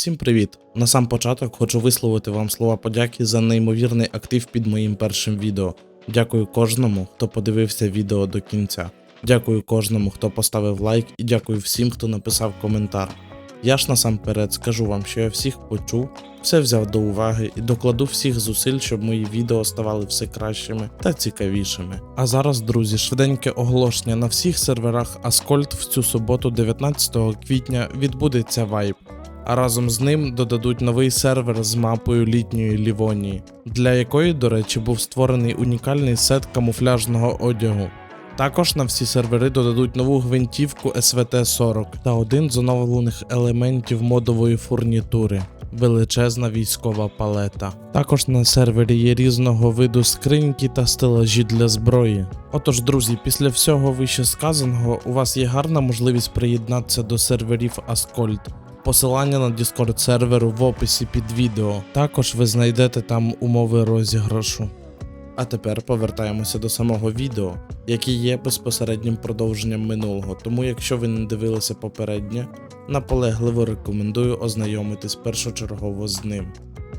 Всім привіт! На сам початок хочу висловити вам слова подяки за неймовірний актив під моїм першим відео. Дякую кожному, хто подивився відео до кінця. Дякую кожному, хто поставив лайк, і дякую всім, хто написав коментар. Я ж насамперед скажу вам, що я всіх почув, все взяв до уваги і докладу всіх зусиль, щоб мої відео ставали все кращими та цікавішими. А зараз, друзі, швиденьке оголошення на всіх серверах Аскольд в цю суботу, 19 квітня, відбудеться вайп. А разом з ним додадуть новий сервер з мапою літньої Лівонії, для якої, до речі, був створений унікальний сет камуфляжного одягу. Також на всі сервери додадуть нову гвинтівку СВТ-40 та один з оновлених елементів модової фурнітури величезна військова палета. Також на сервері є різного виду скриньки та стелажі для зброї. Отож, друзі, після всього вище сказаного, у вас є гарна можливість приєднатися до серверів Аскольд. Посилання на Discord серверу в описі під відео. Також ви знайдете там умови розіграшу. А тепер повертаємося до самого відео, яке є безпосереднім продовженням минулого. Тому, якщо ви не дивилися попереднє, наполегливо рекомендую ознайомитись першочергово з ним.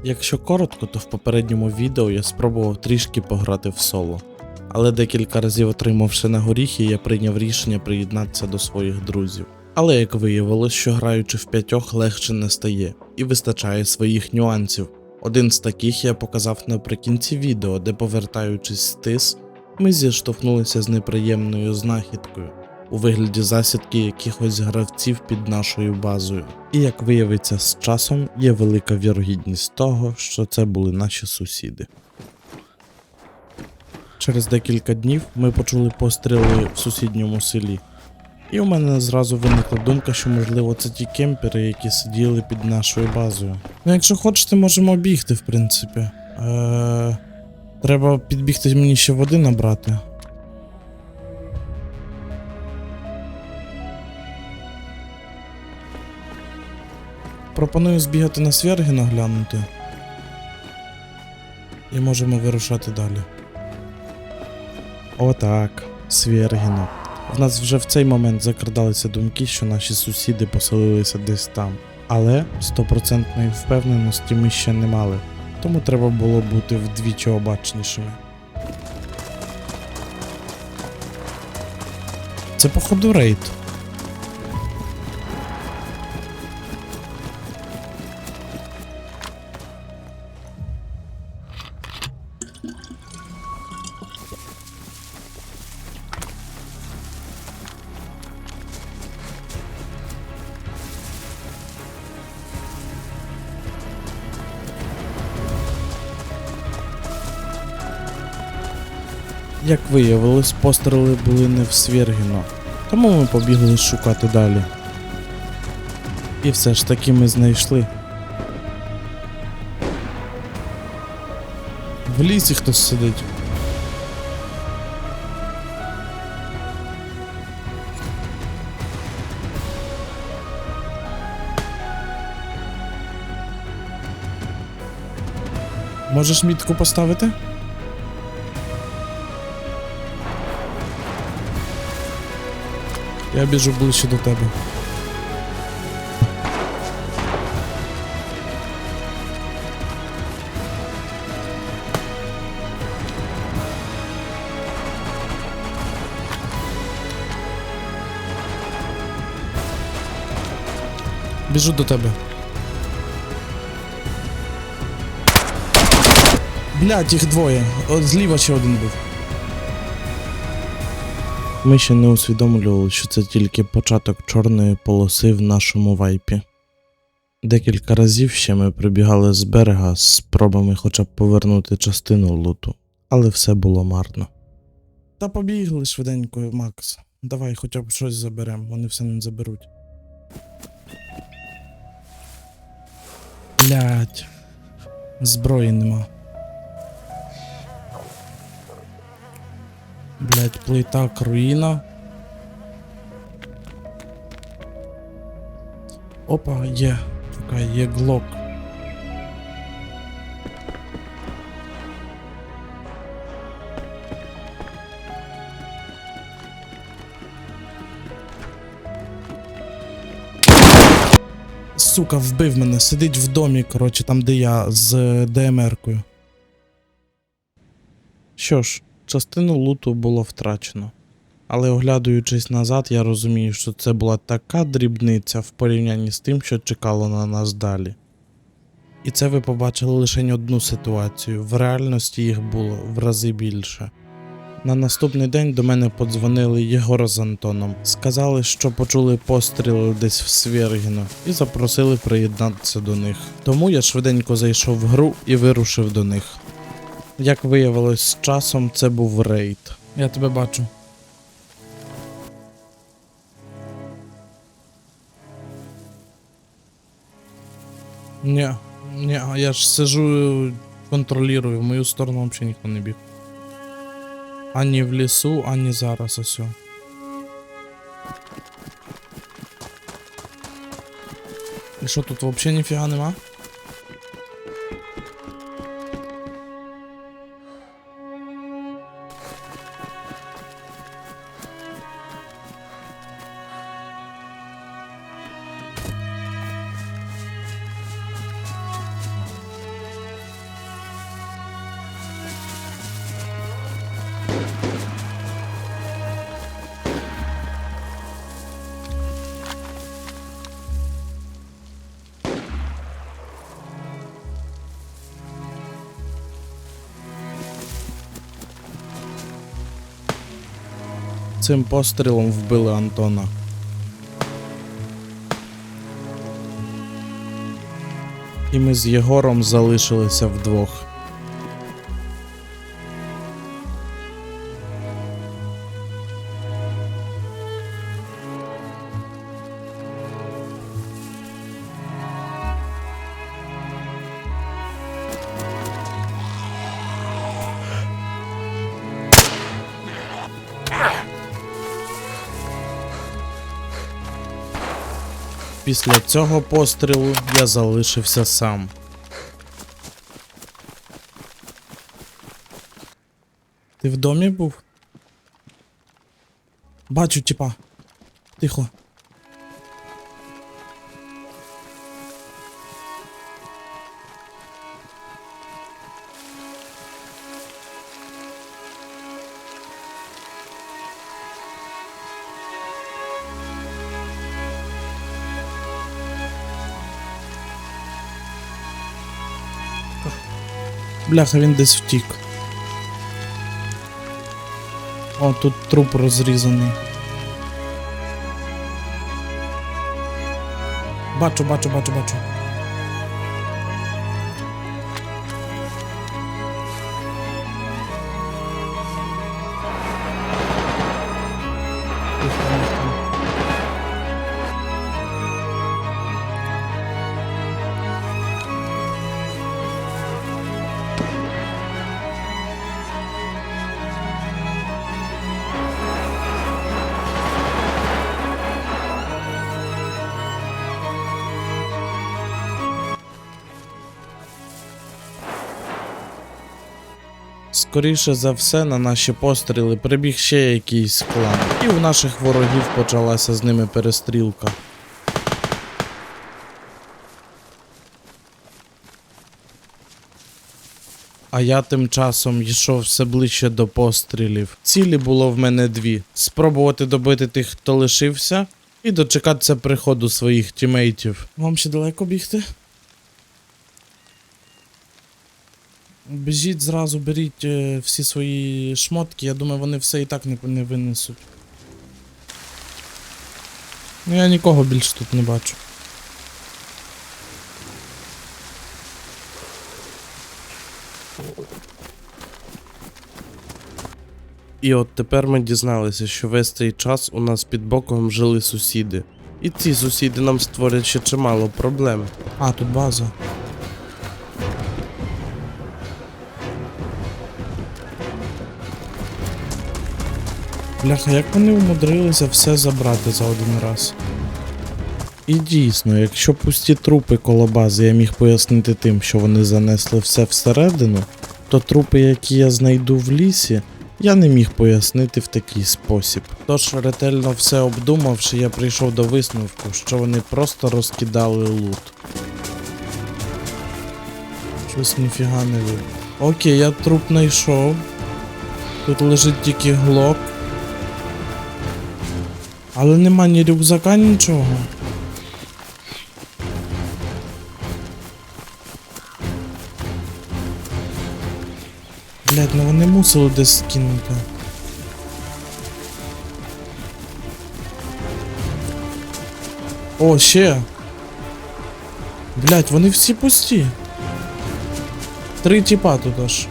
Якщо коротко, то в попередньому відео я спробував трішки пограти в соло. Але декілька разів отримавши на горіхи, я прийняв рішення приєднатися до своїх друзів. Але як виявилось, що граючи в п'ятьох легше не стає і вистачає своїх нюансів. Один з таких я показав наприкінці відео, де, повертаючись з тис, ми зіштовхнулися з неприємною знахідкою у вигляді засідки якихось гравців під нашою базою. І як виявиться з часом, є велика вірогідність того, що це були наші сусіди. Через декілька днів ми почули постріли в сусідньому селі. І у мене зразу виникла думка, що можливо це ті кемпери, які сиділи під нашою базою. Ну, якщо хочете, можемо бігти, в принципі. Е- Треба підбігти мені ще води набрати. Пропоную збігати на Свергіна глянути. І можемо вирушати далі. Отак, Свергіно. В нас вже в цей момент закрадалися думки, що наші сусіди поселилися десь там. Але стопроцентної впевненості ми ще не мали, тому треба було бути вдвічі обачнішими. Це походу рейд. Як виявилось, постріли були не в Свергіно, тому ми побігли шукати далі. І все ж таки ми знайшли. В лісі хтось сидить. Можеш мітку поставити? Я біжу ближче до тебе. Біжу до тебе. Блять, їх двоє. От зліва ще один був. Ми ще не усвідомлювали, що це тільки початок чорної полоси в нашому вайпі. Декілька разів ще ми прибігали з берега з спробами хоча б повернути частину луту, але все було марно. Та побігли швиденько, Макс. Давай хоча б щось заберемо, вони все не заберуть. Блять. Зброї нема. Блять, плита руїна. Опа, є. Чекай, є глок. Сука, вбив мене, сидить в домі, коротше, там, де я з ДМР-кою. Що ж, частину луту було втрачено. Але оглядуючись назад, я розумію, що це була така дрібниця в порівнянні з тим, що чекало на нас далі. І це ви побачили лише одну ситуацію. В реальності їх було в рази більше. На наступний день до мене подзвонили Єгор з Антоном. Сказали, що почули постріли десь в Свергіно і запросили приєднатися до них. Тому я швиденько зайшов в гру і вирушив до них. Як виявилось, з часом це був рейд. Я тебе бачу. Ні, ні, я ж сижу, контролюю, в мою сторону взагалі ніхто не біг. Ані в лісу, ані зараз ось. І що тут взагалі ніфіга нема? Цим пострілом вбили Антона. І ми з Єгором залишилися вдвох. Після цього пострілу я залишився сам. Ти в домі був? Бачу, типа. Тихо. Бляха, він десь втік. О, тут труп розрізаний. Бачу, бачу, бачу, бачу. Скоріше за все, на наші постріли прибіг ще якийсь клан, і у наших ворогів почалася з ними перестрілка. А я тим часом йшов все ближче до пострілів. Цілі було в мене дві: спробувати добити тих, хто лишився, і дочекатися приходу своїх тімейтів. Вам ще далеко бігти? Біжіть зразу, беріть е, всі свої шмотки, я думаю, вони все і так не, не винесуть. Ну я нікого більше тут не бачу. І от тепер ми дізналися, що весь цей час у нас під боком жили сусіди. І ці сусіди нам створять ще чимало проблем. А, тут база. Бляха, як вони умудрилися все забрати за один раз. І дійсно, якщо пусті трупи коло бази я міг пояснити тим, що вони занесли все всередину, то трупи, які я знайду в лісі, я не міг пояснити в такий спосіб. Тож, ретельно все обдумавши, я прийшов до висновку, що вони просто розкидали лут. Щось ніфіга не видно. Окей, я труп знайшов. Тут лежить тільки глок. Але нема ні рюкзака, нічого. Блять, ну вони мусили десь скинути. О, ще. Блять, вони всі пусті. Три тіпа тут аж.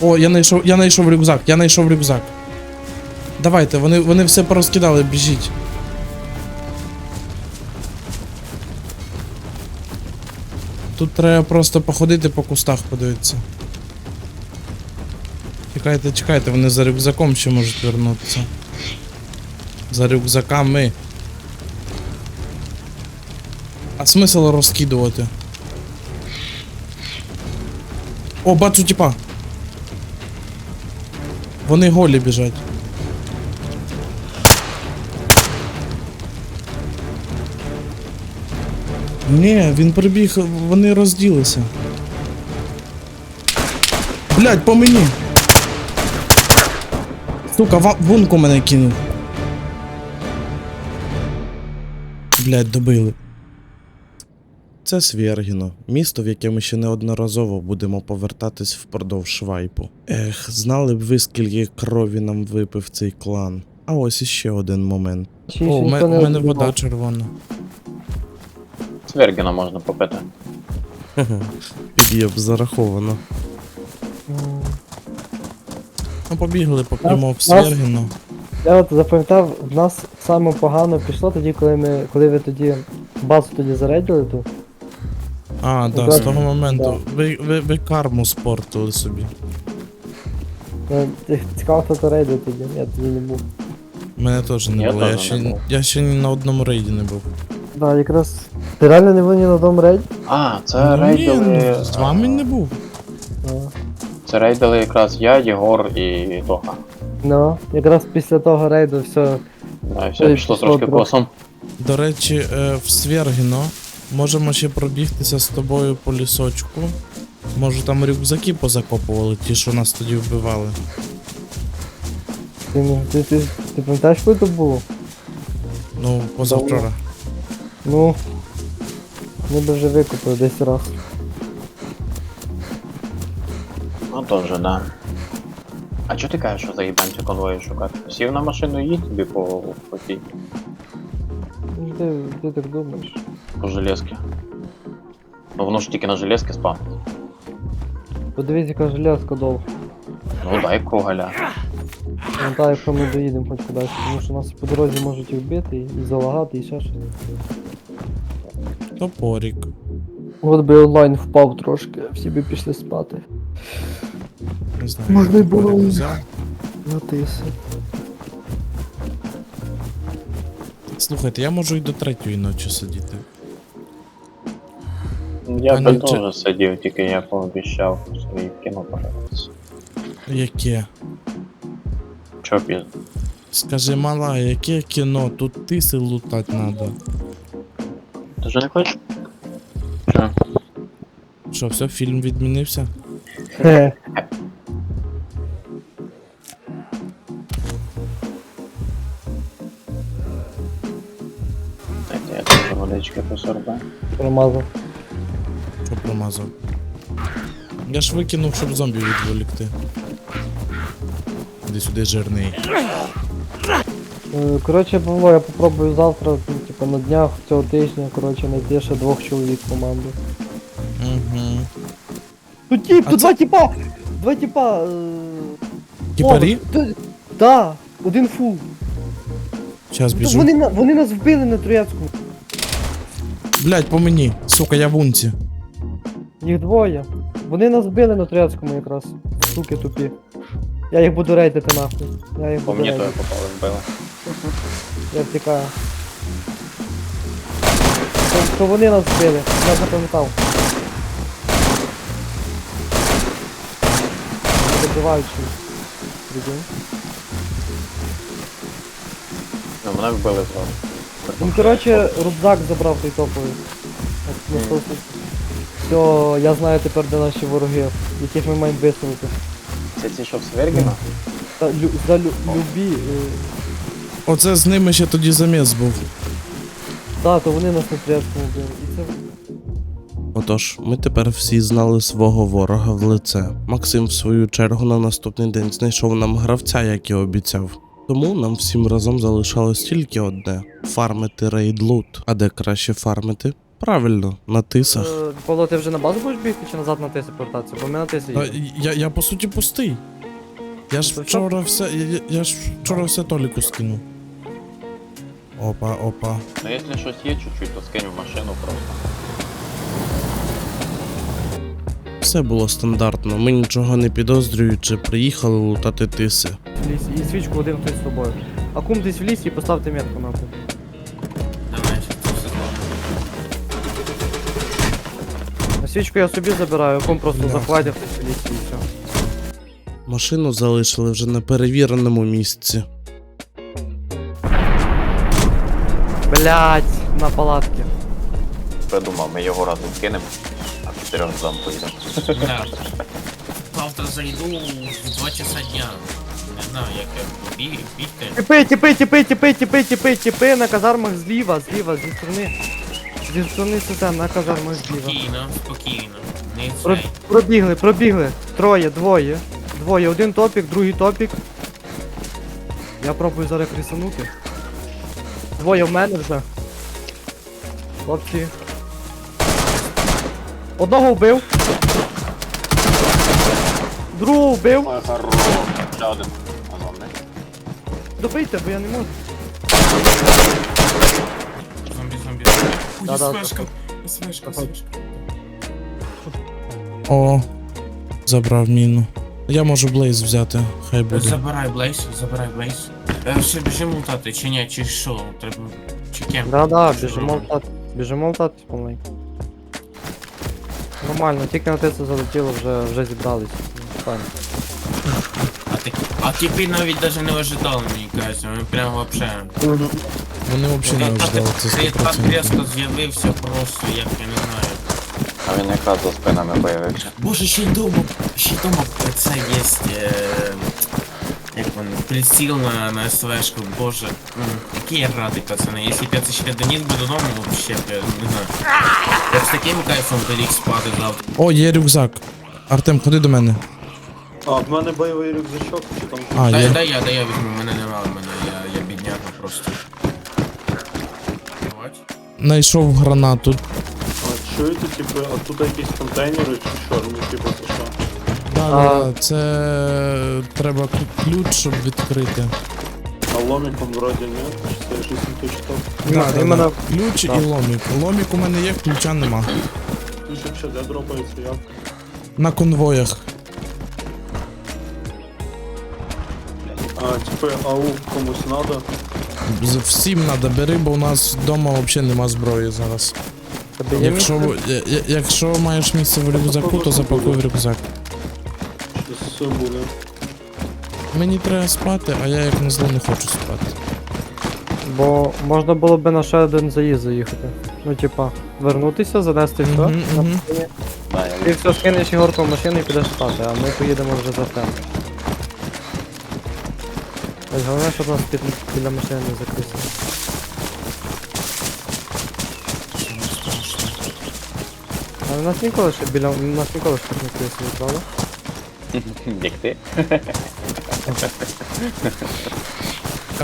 О, я знайшов, я знайшов рюкзак, я знайшов рюкзак. Давайте, вони, вони все порозкидали, біжіть. Тут треба просто походити по кустах подивитися. Чекайте, чекайте, вони за рюкзаком ще можуть вернутися. За рюкзаками. А смисл розкидувати? О, бачу типа. Вони голі біжать. Ні, він прибіг, вони розділися. Блять, по мені. Сука, вунку мене кинув. Блять, добили. Це Свєргіно, місто, в яке ми ще неодноразово будемо повертатись впродовж вайпу. Ех, знали б ви, скільки крові нам випив цей клан. А ось іще один момент. Чи О, у ніхто мене, не у мене розбивав? вода червона. Свергіна можна попити. Під'єб зараховано. Ну побігли поп'ємо в Нас- Свергіно. Я от запам'ятав, в нас саме погано пішло тоді, коли ми. коли ви тоді базу тоді зарейдили ту. А, да, Да. з того моменту. Ви, ви, ви карму спортили собі. Ти- Цікаво, хто то рейдив тоді, я тоді не був. Мене теж не Я було. Я теж ще, не був. я ще ні на одному рейді не був. Да, якраз. Ти реально не був ні на одному рейді? А, це Ну, рейдили. ну, з вами не був. А. Це рейдили якраз я, Єгор і Тоха. Ну, якраз після того рейду все. Да, і все Ой, пішло пішло трошки трохи. косом. До речі, е, в Свергіно можемо ще пробігтися з тобою по лісочку. Може там рюкзаки позакопували, ті, що нас тоді вбивали. Ти, ти, ти, ти пам'ятаєш, коли то було? Ну, позавчора. Ну. Ми б вже викупили десь раз. Ну то вже, да. А чого ти кажеш, що заїбанці конвої шукати? Сів на машину і їдь собі по, по тій, Ну, Ти, ти так думаєш? По железки. Ну воно ж тільки на железки спавнить. Подивись, яка железка довга. Ну дай кругаля. Ну так, якщо ми доїдемо хоч кудись, тому що нас по дорозі можуть і вбити, і, залагати, і ще щось. Топорік. От би онлайн впав трошки, всі би пішли спати. Не знаю. Можна й було топорік і- взяв. Натиси. Слухайте, я можу і до третьої ночі сидіти. Я ні, чи- теж сидів, тільки я пообіщав свої кіно подивитися. Яке? Чо пізно? Скажи, мала, яке кіно? Тут тиси лутать надо. Ти вже не хочеш? Що? Що, все, фільм відмінився? Хе. Дайте я теж водички посорбаю. Промазав. Що? Я ж викинув, щоб зомбі відволікти. Іди сюди жирний. Е, Коротше, Павло, я попробую завтра, ну, типу на днях цього тижня, коротше, знайти ще двох чоловік команду. Угу. Тут тіп, А тут це- два тіпа! Два тіпа! е, Тіпарі? о, Да, один фул. Зараз біжу. Вони, на- вони нас вбили на Трояцькому. Блять, по мені. Сука, я в унці. Їх двоє. Вони нас вбили на Трояцькому якраз. Суки тупі. Я їх буду рейдити нахуй. Я їх По буду мені то рейдити. попали вбили. Я втікаю. То, то вони нас вбили, я запам'ятав. виживаючий. Прикинь. Ну, мене вбили зразу. Він, коротше, рюкзак забрав той топовий. От, на 100 Все, я знаю тепер, де наші вороги, яких ми маємо висунути. Це ці, що в Свергіна? За, лю, за лю, любі. Е, Оце з ними ще тоді заміс був. та, то вони нас на тряскому били. І це Отож, ми тепер всі знали свого ворога в лице. Максим, в свою чергу, на наступний день знайшов нам гравця, як і обіцяв. Тому нам всім разом залишалось тільки одне фармити рейд лут. А де краще фармити? Правильно, на тисах. Е, Павло, ти вже на базу будеш бігти чи назад на тиси повертатися? Бо ми на тиси Та, їдемо. я, я по суті пустий. Я ж То вчора все. Я, я- я ж вчора все Толіку скинув. Опа, опа. Ну, якщо щось є чуть-чуть, то скинь в машину просто. Все було стандартно. Ми нічого не підозрюючи, приїхали лутати тиси. В лісі. І свічку один хтось з собою. А кум десь в лісі і поставте метку нахуй. Свічку я собі забираю, а кум просто Бля. захватив і все. Машину залишили вже на перевіреному місці. Блять, на палатки. Придумав, ми його разом кинемо, а чотирьох зам поїдемо. Да. Завтра зайду в 2 часа дня. Не знаю, як я бі- бігти. Тіпи, тіпи, тіпи, тіпи, тіпи, тіпи, тіпи на казармах зліва, зліва, зі сторони. Сторони СТ, на казармах зліва. Спокійно, спокійно. Не Про, цей. пробігли, пробігли. Троє, двоє. Двоє, один топік, другий топік. Я пробую зараз крісанути. Двоє в мене вже. Хлопці. Одного вбив. Другого вбив. Ой, хорош. Ще один. Добийте, бо я не можу. Ой, Да-да, СВшка, СВшка, СВшка. О, забрав міну. Я можу блейз взяти, хай буде. Забирай Блейз, забирай Блейз. Е, Все, біжимо лутати, чи ні, чи що? Треба... Чи кем? Да-да, Що біжимо робимо? лтати. Біжимо лтати помаленьку. Нормально, тільки на те це залетіло, вже, вже зібрались. Файно. А, ти, а типи навіть даже не ожидали, мені кажеться, ми прям вообще... Вони взагалі не ожидали, це Ти так 100%. різко з'явився просто, як я не знаю. А він якраз за спинами появився. Боже, ще й дома, ще й дома це є, е, як він, приціл на, на СВшку, боже. м, Який я радий, пацани. Якщо б я це ще доніс би додому, вообще, б, я не знаю. Я б з таким кайфом би ліг спати завтра. О, є рюкзак. Артем, ходи до мене. А, в мене бойовий рюкзачок, чи там А, Дай, є. дай я, дай я візьму, мене немає, мене, я, я бідняга просто. Бач? Знайшов гранату. а, чуєте, типу, а тут якісь контейнери чи що? Ну, типу, це що? Да, А. да, да, це треба ключ, щоб відкрити. А ломіком вроді ні, чи це я щось не то читав. Да, да, да. Ключ Да. і ломік. Ломік у мене є, ключа нема. Ключик ще де дропається, як? На конвоях. А, типу, ау комусь надо. З- Всім треба бери, бо у нас вдома взагалі нема зброї зараз. Є Якщо, місце? я- я- якщо маєш місце в рюкзаку, то запакуй в рюкзак. Щось все буде. Мені треба спати, а я як назло не хочу спати. Бо можна було би на ще один заїзд заїхати. Ну, типа, вернутися, занести все. Мгм, на мгм. машині. Ти все скинеш Ігорку в машину і підеш спати, а ми поїдемо вже за тем. Ось головне, щоб нас під, біля машини не закрити. Але нас ніколи ще біля нас ніколи ще не крисили, правда? Як ти?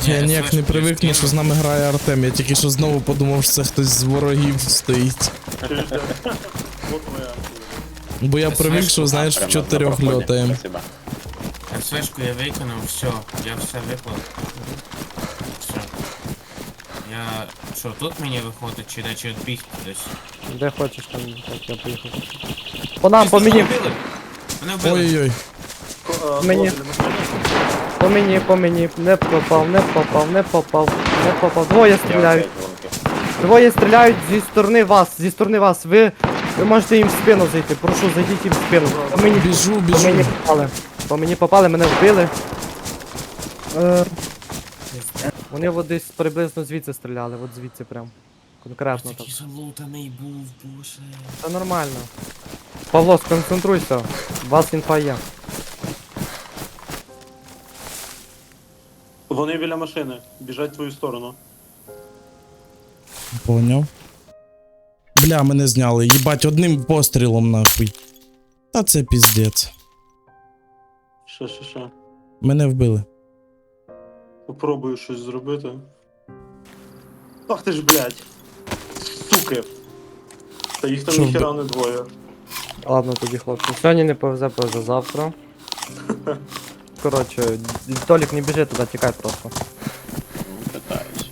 Я ніяк не привикну, що з нами грає Артем. Я тільки що знову подумав, що це хтось з ворогів стоїть. Бо я привик, що знаєш, в чотирьох льотаємо. СВшку я виконав, все, я все виклав. Все. Я. Що, тут мені виходить, чи чи відбігти десь? Де хочеш там, так я поїхав. По нам, по мені, Мене вбили! Мене вбили! Ой-ой-ой. Ко- Мені. по мені, по мені, не попав, не попав, не попав, не попав. Двоє стріляють. Двоє стріляють зі сторони вас, зі сторони вас. Ви, ви можете їм в спину зайти. Прошу, зайдіть їм в спину. По мені, Біжу, по біжу. мені попали. По мені попали, мене вбили. Е, вони от десь приблизно звідси стріляли, от звідси прям. Конкретно так. Такий залутаний був, боже. Це нормально. Павло, сконцентруйся. У вас інфа є. Вони біля машини, біжать в твою сторону. Поняв. Бля, мене зняли. Їбать, одним пострілом нахуй. Та це піздець. Ще, ще, ще. Мене вбили. Попробую щось зробити. Ах ти ж, блядь. Суки. Та їх там Що, ніхера не двоє. Ладно тоді, хлопці. Сьогодні не повезе, повезе завтра. Коротше, Толік не біжи туди, тікай просто. Ну, Питаюсь.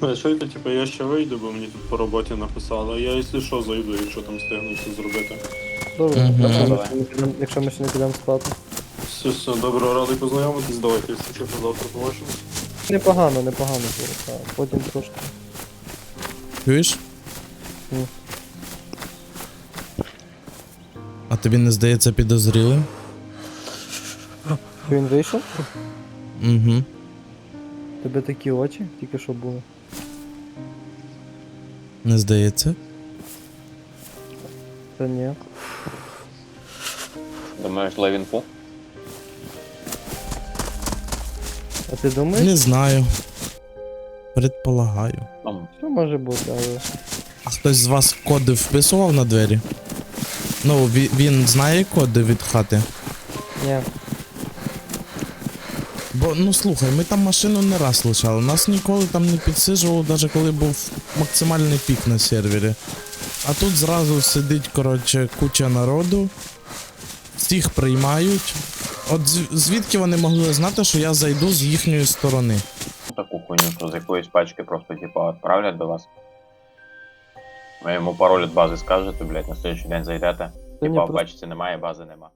А що це, типу, я ще вийду, бо мені тут по роботі написали. Я, якщо що, зайду, якщо там встигну це зробити. Добре, Мгм. якщо, ми ще не підемо, якщо ми ще не підемо спати. Все, все, добре, радий познайомитись, давайте, якщо що, завтра побачимось. Непогано, непогано було. так. Потім трошки. Чуєш? Ні. А тобі не здається підозрілим? Він вийшов? Угу. Тебе такі очі, тільки що були. Не здається. Та ні. Думаєш, Левінпу? А ти думаєш? Не знаю. Предполагаю. Ну, Що може бути, але. А хтось з вас коди вписував на двері? Ну, він, він знає коди від хати. Ні. Бо ну слухай, ми там машину не раз лишали. Нас ніколи там не підсижувало, навіть коли був максимальний пік на сервері. А тут зразу сидить, коротше, куча народу. Всіх приймають. От звідки вони могли знати, що я зайду з їхньої сторони? таку хуйню, що з якоїсь пачки просто, типа, відправлять до вас. Ви йому пароль від бази скажете, блядь, на следующий день зайдете. Типа, пачці немає, бази нема.